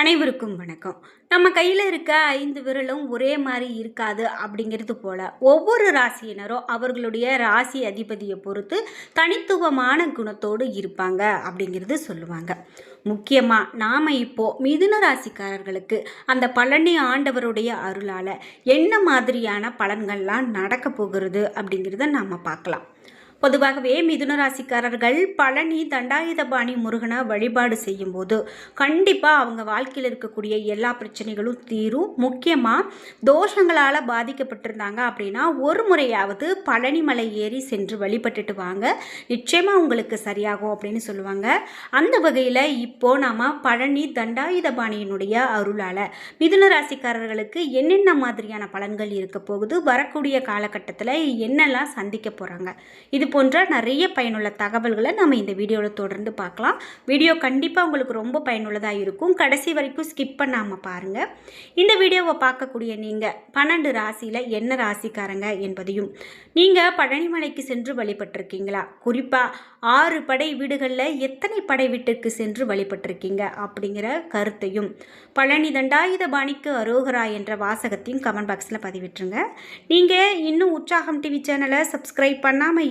அனைவருக்கும் வணக்கம். நம்ம கையில் இருக்க ஐந்து விரலும் ஒரே மாதிரி இருக்காது அப்படிங்கிறது போல் ஒவ்வொரு ராசியினரும் அவர்களுடைய ராசி அதிபதியை பொறுத்து தனித்துவமான குணத்தோடு இருப்பாங்க அப்படிங்கிறது சொல்லுவாங்க. முக்கியமாக நாம் இப்போது மிதுன ராசிக்காரர்களுக்கு அந்த பழனி ஆண்டவருடைய அருளால் என்ன மாதிரியான பலன்கள்லாம் நடக்க போகிறது அப்படிங்கிறத நாம் பார்க்கலாம். பொதுவாகவே மிதுன ராசிக்காரர்கள் பழனி தண்டாயுதபாணி முருகனை வழிபாடு செய்யும்போது கண்டிப்பாக அவங்க வாழ்க்கையில் இருக்கக்கூடிய எல்லா பிரச்சனைகளும் தீரும். முக்கியமாக தோஷங்களால் பாதிக்கப்பட்டிருந்தாங்க அப்படின்னா ஒரு முறையாவது பழனி மலை ஏறி சென்று வழிபட்டுட்டு வாங்க. நிச்சயமாக உங்களுக்கு சரியாகும் அப்படின்னு சொல்லுவாங்க. அந்த வகையில் இப்போது நாம் பழனி தண்டாயுதபாணியினுடைய அருளால் மிதுன ராசிக்காரர்களுக்கு என்னென்ன மாதிரியான பலன்கள் இருக்க போகுது? வரக்கூடிய காலகட்டத்தில் என்னெல்லாம் சந்திக்க போகிறாங்க இது போன்ற நிறைய பயனுள்ள தகவல்களை நம்ம இந்த வீடியோவில் தொடர்ந்து பார்க்கலாம். வீடியோ கண்டிப்பாக உங்களுக்கு ரொம்ப பயனுள்ளதாக இருக்கும். கடைசி வரைக்கும் ஸ்கிப் பண்ணாமல் பாருங்கள் இந்த வீடியோவை பார்க்கக்கூடிய நீங்கள் பன்னெண்டு ராசியில் என்ன ராசிக்காரங்க என்பதையும் நீங்கள் பழனிமலைக்கு சென்று வழிபட்டிருக்கீங்களா? குறிப்பாக ஆறு படை வீடுகளில் எத்தனை படை வீட்டுக்கு சென்று வழிபட்டிருக்கீங்க அப்படிங்கிற கருத்தையும் பழனி தண்டாயுத பாணிக்கு அரோகரா என்ற வாசகத்தையும் கமெண்ட் பாக்ஸில் பதிவிட்டுருங்க. நீங்கள் இன்னும் உற்சாகம் டிவி சேனலை சப்ஸ்கிரைப் பண்ணாமல்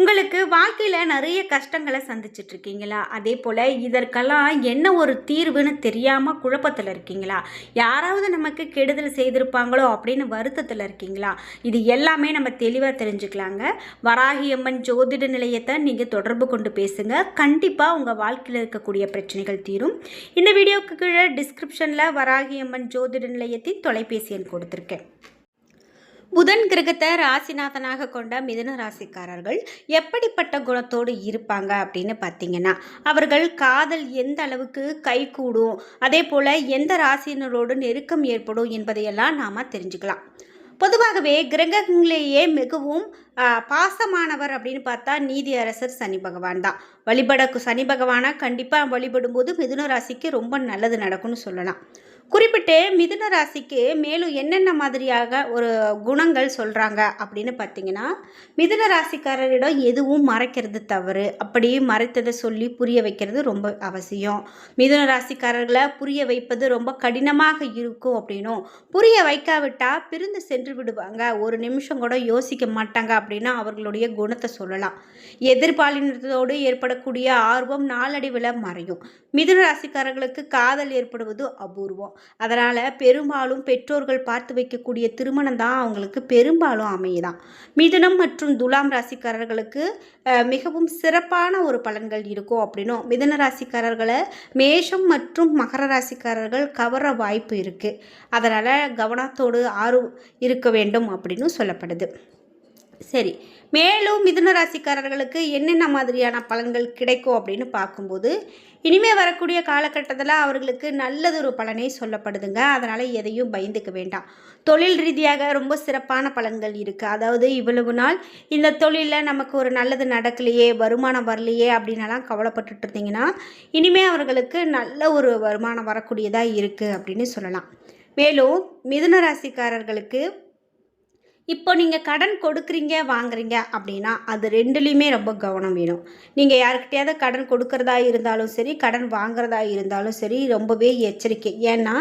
உங்களுக்கு வாழ்க்கையில் நிறைய கஷ்டங்களை சந்திச்சுட்டு இருக்கீங்களா அதே போல் இதற்கெல்லாம் என்ன ஒரு தீர்வுன்னு தெரியாமல் குழப்பத்தில் இருக்கீங்களா? யாராவது நமக்கு கெடுதல் செய்திருப்பாங்களோ அப்படின்னு வருத்தத்தில் இருக்கீங்களா? இது எல்லாமே நம்ம தெளிவாக தெரிஞ்சுக்கலாங்க. வராகியம்மன் ஜோதிட நிலையத்தை நீங்கள் தொடர்பு கொண்டு பேசுங்க. கண்டிப்பாக உங்கள் வாழ்க்கையில் இருக்கக்கூடிய பிரச்சனைகள் தீரும். இந்த வீடியோக்கு கீழே டிஸ்கிரிப்ஷனில் வராகியம்மன் ஜோதிட நிலையத்தின் தொலைபேசி எண் கொடுத்துருக்கேன். புதன் கிரகத்தை ராசிநாதனாக கொண்ட மிதுன ராசிக்காரர்கள் எப்படிப்பட்ட குணத்தோடு இருப்பாங்க அப்படின்னு பார்த்தீங்கன்னா அவர்கள் காதல் எந்த அளவுக்கு கைகூடும் அதே போல் எந்த ராசியினரோடு நெருக்கம் ஏற்படும் என்பதையெல்லாம் நாம் தெரிஞ்சுக்கலாம். பொதுவாகவே கிரகங்களிலேயே மிகவும் பாசமானவர் அப்படின்னு பார்த்தா நீதி அரசர் சனி பகவான் தான். வழிபட சனி பகவானை கண்டிப்பாக வழிபடும்போது மிதுன ராசிக்கு ரொம்ப நல்லது நடக்கும்னு சொல்லலாம். குறிப்பிட்டு மிதுன ராசிக்கு மேலும் என்னென்ன மாதிரியாக ஒரு குணங்கள் சொல்கிறாங்க அப்படின்னு பார்த்தீங்கன்னா மிதுன ராசிக்காரரிடம் எதுவும் மறைக்கிறது தவறு. அப்படி மறைத்ததை சொல்லி புரிய வைக்கிறது ரொம்ப அவசியம். மிதுன ராசிக்காரர்களை புரிய வைப்பது ரொம்ப கடினமாக இருக்கும் அப்படின்னும் புரிய வைக்காவிட்டா பிரிந்து சென்று விடுவாங்க. ஒரு நிமிஷம் கூட யோசிக்க மாட்டாங்க அப்படின்னா அவர்களுடைய குணத்தை சொல்லலாம். எதிர்பாலினத்தோடு ஏற்படக்கூடிய ஆர்வம் நாளடைவில் மறையும். மிதுன ராசிக்காரர்களுக்கு காதல் ஏற்படுவது அபூர்வம். அதனால் பெரும்பாலும் பெற்றோர்கள் பார்த்து வைக்கக்கூடிய திருமணம் தான் அவங்களுக்கு பெரும்பாலும் அமையுதான். மிதுனம் மற்றும் துலாம் ராசிக்காரர்களுக்கு மிகவும் சிறப்பான ஒரு பலன்கள் இருக்கும் அப்படின்னும் மிதன ராசிக்காரர்களை மேஷம் மற்றும் மகர ராசிக்காரர்கள் கவர வாய்ப்பு இருக்குது அதனால் கவனத்தோடு ஆர்வம் இருக்க வேண்டும் அப்படின்னு சொல்லப்படுது. சரி. மேலும் மிதுன ராசிக்காரர்களுக்கு என்னென்ன மாதிரியான பலன்கள் கிடைக்கும் அப்படின்னு பார்க்கும்போது இனிமே வரக்கூடிய காலகட்டத்தில் அவர்களுக்கு நல்லதொரு பலனே சொல்லப்படுதுங்க. அதனால் எதையும் பயந்துக்க வேண்டாம். தொழில் ரீதியாக ரொம்ப சிறப்பான பலன்கள் இருக்குது அதாவது இவ்வளவு நாள் இந்த தொழிலில் நமக்கு ஒரு நல்லது நடக்கலையே வருமானம் வரலையே அப்படின்னலாம் கவலைப்பட்டுட்டு இருந்தீங்கன்னா இனிமேல் அவர்களுக்கு நல்ல ஒரு வருமானம் வரக்கூடியதாக இருக்குது அப்படின்னு சொல்லலாம். மேலும் மிதுன ராசிக்காரர்களுக்கு இப்போ நீங்கள் கடன் கொடுக்குறீங்க வாங்குறீங்க அப்படின்னா அது ரெண்டுலேயுமே ரொம்ப கவனம் வேணும். நீங்கள் யாருக்கிட்டையாவது கடன் கொடுக்கறதா இருந்தாலும் சரி கடன் வாங்குறதா இருந்தாலும் சரி ரொம்பவே எச்சரிக்கை. ஏன்னா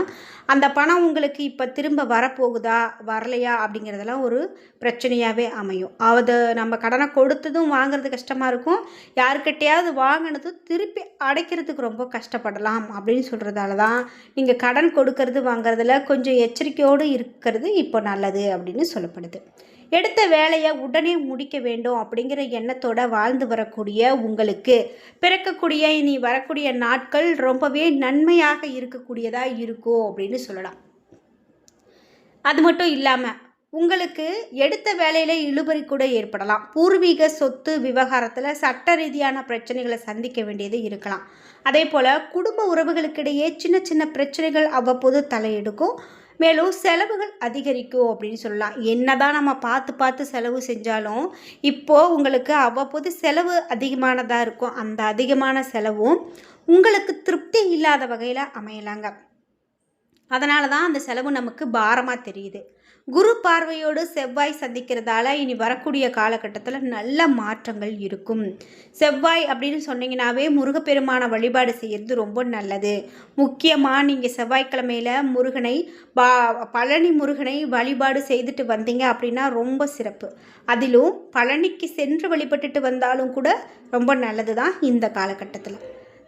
அந்த பணம் உங்களுக்கு இப்போ திரும்ப வரப்போகுதா வரலையா அப்படிங்கிறதெல்லாம் ஒரு பிரச்சனையாகவே அமையும். அது நம்ம கடனை கொடுத்ததும் வாங்குறது கஷ்டமாக இருக்கும். யாருக்கிட்டையாவது வாங்கினதும் திருப்பி அடைக்கிறதுக்கு ரொம்ப கஷ்டப்படலாம் அப்படின்னு சொல்கிறதால தான் நீங்கள் கடன் கொடுக்கறது வாங்குறதுல கொஞ்சம் எச்சரிக்கையோடு இருக்கிறது இப்போ நல்லது அப்படின்னு சொல்லப்படுது. எடுத்த வேலையை உடனே முடிக்க வேண்டும் அப்படிங்கிற எண்ணத்தோட வாழ்ந்து வரக்கூடிய உங்களுக்கு பிறக்கக்கூடிய இனி வரக்கூடிய நாட்கள் ரொம்பவே நன்மையாக இருக்கக்கூடியதாக இருக்கும் அப்படின்னு சொல்லலாம். அது மட்டும் இல்லாமல் உங்களுக்கு எடுத்த வேலையில் இழுபறி கூட ஏற்படலாம். பூர்வீக சொத்து விவகாரத்தில் சட்ட ரீதியான பிரச்சனைகளை சந்திக்க வேண்டியது இருக்கலாம். அதே போல் குடும்ப உறவுகளுக்கிடையே சின்ன சின்ன பிரச்சனைகள் அவ்வப்போது தலையெடுக்கும். மேலும் செலவுகள் அதிகரிக்கும் அப்படின்னு சொல்லலாம். என்னதான் நம்ம பார்த்து பார்த்து செலவு செஞ்சாலும் இப்போது உங்களுக்கு அவ்வப்போது செலவு அதிகமானதாக இருக்கும். அந்த அதிகமான செலவும் உங்களுக்கு திருப்தி இல்லாத வகையில் அமையலாங்க. அதனால தான் அந்த செலவு நமக்கு பாரமாக தெரியுது. குரு பார்வையோடு செவ்வாய் சந்திக்கிறதால இனி வரக்கூடிய காலகட்டத்தில் நல்ல மாற்றங்கள் இருக்கும். செவ்வாய் அப்படின்னு சொன்னீங்கன்னாவே முருகப்பெருமான வழிபாடு செய்கிறது ரொம்ப நல்லது. முக்கியமாக நீங்கள் செவ்வாய்க்கிழமையில் முருகனை பா பழனி முருகனை வழிபாடு செய்துட்டு வந்தீங்க அப்படின்னா ரொம்ப சிறப்பு. அதிலும் பழனிக்கு சென்று வழிபட்டுட்டு வந்தாலும் கூட ரொம்ப நல்லது தான் இந்த காலகட்டத்தில்.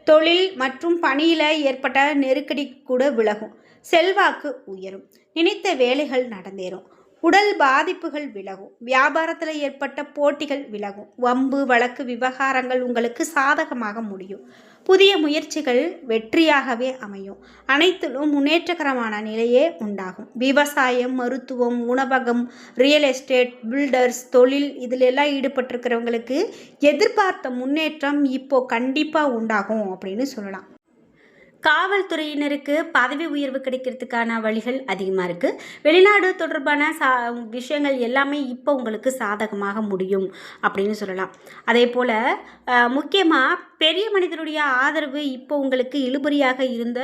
தொழில் மற்றும் பணியில் ஏற்பட்ட நெருக்கடி கூட விலகும். செல்வாக்கு உயரும். நினைத்த வேலைகள் நடந்தேறும். உடல் பாதிப்புகள் விலகும். வியாபாரத்தில் ஏற்பட்ட போட்டிகள் விலகும். வம்பு வழக்கு விவகாரங்கள் உங்களுக்கு சாதகமாக முடியும். புதிய முயற்சிகள் வெற்றியாகவே அமையும். அனைத்திலும் முன்னேற்றகரமான நிலையே உண்டாகும். விவசாயம் மருத்துவம் உணவகம் ரியல் எஸ்டேட் பில்டர்ஸ் தொழில் இதில் எல்லாம் ஈடுபட்டிருக்கிறவங்களுக்கு எதிர்பார்த்த முன்னேற்றம் இப்போது கண்டிப்பாக உண்டாகும் அப்படின்னு சொல்லலாம். காவல்துறையினருக்கு பதவி உயர்வு கிடைக்கிறதுக்கான வழிகள் அதிகமாக இருக்குது வெளிநாடு தொடர்பான சா விஷயங்கள் எல்லாமே இப்போ உங்களுக்கு சாதகமாக முடியும் அப்படின்னு சொல்லலாம். அதே போல் முக்கியமாக பெரிய மனிதனுடைய ஆதரவு இப்போ உங்களுக்கு இழுபறியாக இருந்த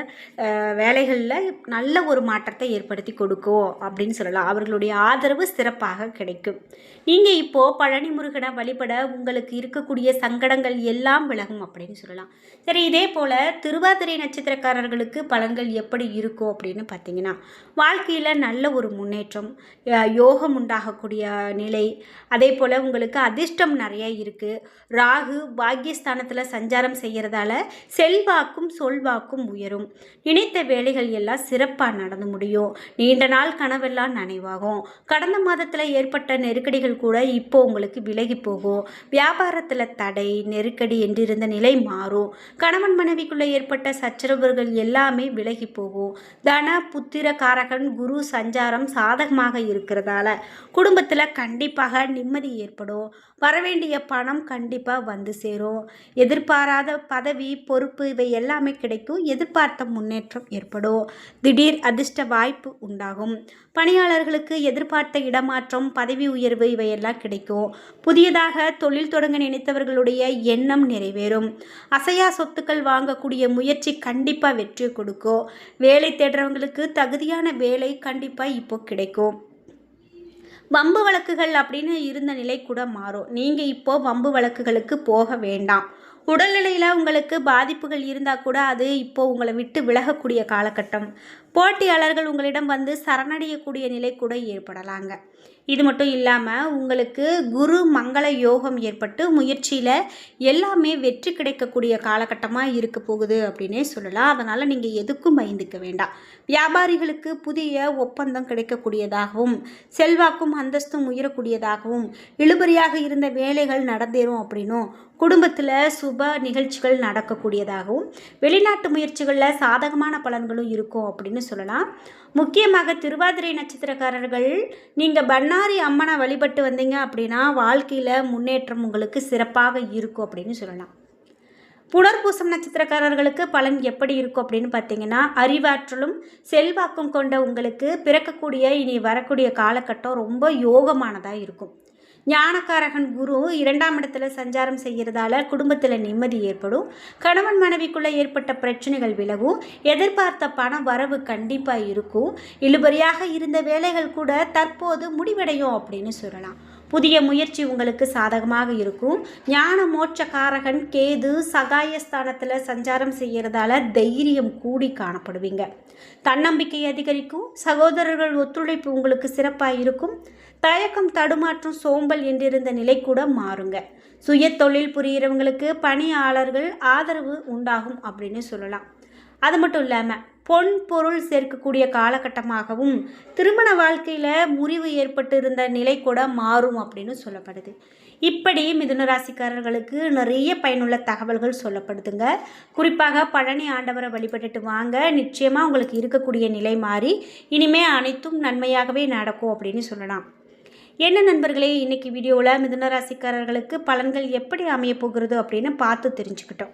வேலைகளில் நல்ல ஒரு மாற்றத்தை ஏற்படுத்தி கொடுக்கும் அப்படின்னு சொல்லலாம். அவர்களுடைய ஆதரவு சிறப்பாக கிடைக்கும். நீங்கள் இப்போது பழனி முருகனை வழிபட உங்களுக்கு இருக்கக்கூடிய சங்கடங்கள் எல்லாம் விலகும் அப்படின்னு சொல்லலாம். சரி இதே போல் திருவாதிரை நட்சத்திரக்காரர்களுக்கு பலன்கள் எப்படி இருக்கும் அப்படின்னு பார்த்தீங்கன்னா வாழ்க்கையில் நல்ல ஒரு முன்னேற்றம் யோகம் உண்டாகக்கூடிய நிலை அதே போல் உங்களுக்கு அதிர்ஷ்டம் நிறைய இருக்குது ராகு பாக்கியஸ்தானத்தில் சஞ்சாரம் செய்கிறதால செல்வாக்கும் சொல்வாக்கும் உயரும். நினைத்த வேலைகள் எல்லாம் சிறப்பாக நடந்து முடியும். நீண்ட நாள் கனவெல்லாம் நனைவாகும். கடந்த மாதத்தில் ஏற்பட்ட நெருக்கடிகள் கூட இப்போ உங்களுக்கு விலகி போகும். வியாபாரத்தில் தடை நெருக்கடி என்றிருந்த நிலை மாறும். கணவன் மனைவிக்குள்ளே ஏற்பட்ட சச்சரவுகள் எல்லாமே விலகி போகும். தன புத்திர காரகன் குரு சஞ்சாரம் சாதகமாக இருக்கிறதால குடும்பத்தில் கண்டிப்பாக நிம்மதி ஏற்படும். வரவேண்டிய பணம் கண்டிப்பாக வந்து சேரும். எதிர்பாராத பதவி பொறுப்பு இவை எல்லாமே கிடைக்கும். எதிர்பார்த்த முன்னேற்றம் ஏற்படும். திடீர் அதிர்ஷ்ட வாய்ப்பு உண்டாகும். பணியாளர்களுக்கு எதிர்பார்த்த இடமாற்றம் பதவி உயர்வு இவையெல்லாம் கிடைக்கும். புதியதாக தொழில் தொடங்க நினைத்தவர்களுடைய எண்ணம் நிறைவேறும். அசையா சொத்துக்கள் வாங்கக்கூடிய முயற்சி கண்டிப்பாக வெற்றி கொடுக்கும். வேலை தேடுறவங்களுக்கு தகுதியான வேலை கண்டிப்பாக இப்போ கிடைக்கும். வம்பு வழக்குகள் அப்படின்னு இருந்த நிலை கூட மாறும். நீங்கள் இப்போது வம்பு வழக்குகளுக்கு போக வேண்டாம். உடல்நிலையில் உங்களுக்கு பாதிப்புகள் இருந்தால் கூட அது இப்போது உங்களை விட்டு விலகக்கூடிய காலகட்டம். போட்டியாளர்கள் உங்களிடம் வந்து சரணடையக்கூடிய நிலை கூட ஏற்படலாங்க. இது மட்டும் இல்லாமல் உங்களுக்கு குரு மங்கள யோகம் ஏற்பட்டு முயற்சியில் எல்லாமே வெற்றி கிடைக்கக்கூடிய காலகட்டமாக இருக்க போகுது அப்படின்னே சொல்லலாம். அதனால் நீங்கள் எதுக்கும் பயந்துக்க வேண்டாம். வியாபாரிகளுக்கு புதிய ஒப்பந்தம் கிடைக்கக்கூடியதாகவும் செல்வாக்கும் அந்தஸ்தும் உயரக்கூடியதாகவும் இழுபறியாக இருந்த வேலைகள் நடந்தேறும் அப்படின்னும் குடும்பத்தில் சுப நிகழ்ச்சிகள் நடக்கக்கூடியதாகவும் வெளிநாட்டு முயற்சிகளில் சாதகமான பலன்களும் இருக்கும் அப்படின்னு சொல்லலாம். முக்கியமாக திருவாதிரை நட்சத்திரக்காரர்கள் நீங்கள் பண்ணாரி அம்மனை வழிபட்டு வந்தீங்க அப்படின்னா வாழ்க்கையில் முன்னேற்றம் உங்களுக்கு சிறப்பாக இருக்கும் அப்படின்னு சொல்லலாம். புனர்பூசம் நட்சத்திரக்காரர்களுக்கு பலன் எப்படி இருக்கும் அப்படின்னு பார்த்தீங்கன்னா அறிவாற்றலும் செல்வாக்கும் கொண்ட உங்களுக்கு பிறக்கக்கூடிய இனி வரக்கூடிய காலகட்டம் ரொம்ப யோகமானதாக இருக்கும். ஞானக்காரகன் குரு இரண்டாம் இடத்துல சஞ்சாரம் செய்கிறதால குடும்பத்தில் நிம்மதி ஏற்படும். கணவன் மனைவிக்குள்ளே ஏற்பட்ட பிரச்சனைகள் விலகும். எதிர்பார்த்த பண வரவு கண்டிப்பாக இருக்கும். இழுபறியாக இருந்த வேலைகள் கூட தற்போது முடிவடையும் அப்படின்னு சொல்லலாம். புதிய முயற்சி உங்களுக்கு சாதகமாக இருக்கும். ஞான மோட்சக்காரகன் கேது சகாயஸ்தானத்தில் சஞ்சாரம் செய்கிறதால தைரியம் கூடி காணப்படுவீங்க. தன்னம்பிக்கை அதிகரிக்கும். சகோதரர்கள் ஒத்துழைப்பு உங்களுக்கு சிறப்பாக இருக்கும். தயக்கம் தடுமாற்றம் சோம்பல் என்றிருந்த நிலை கூட மாறுங்க. சுய தொழில் புரிகிறவங்களுக்கு பணியாளர்கள் ஆதரவு உண்டாகும் அப்படின்னு சொல்லலாம். அது மட்டும் இல்லாமல் பொன் பொருள் சேர்க்கக்கூடிய காலகட்டமாகவும் திருமண வாழ்க்கையில் முறிவு ஏற்பட்டு இருந்த நிலை கூட மாறும் அப்படின்னு சொல்லப்படுது. இப்படி மிதுன ராசிக்காரர்களுக்கு நிறைய பயனுள்ள தகவல்கள் சொல்லப்படுதுங்க. குறிப்பாக பழனி ஆண்டவரை வழிபட்டுட்டு வாங்க. நிச்சயமாக உங்களுக்கு இருக்கக்கூடிய நிலை மாறி இனிமே அனைத்தும் நன்மையாகவே நடக்கும் அப்படின்னு சொல்லலாம். என்ன நண்பர்களே இன்றைக்கி வீடியோவில் மிதுன ராசிக்காரர்களுக்கு பலன்கள் எப்படி அமைய போகிறது அப்படின்னு பார்த்து தெரிஞ்சுக்கிட்டோம்.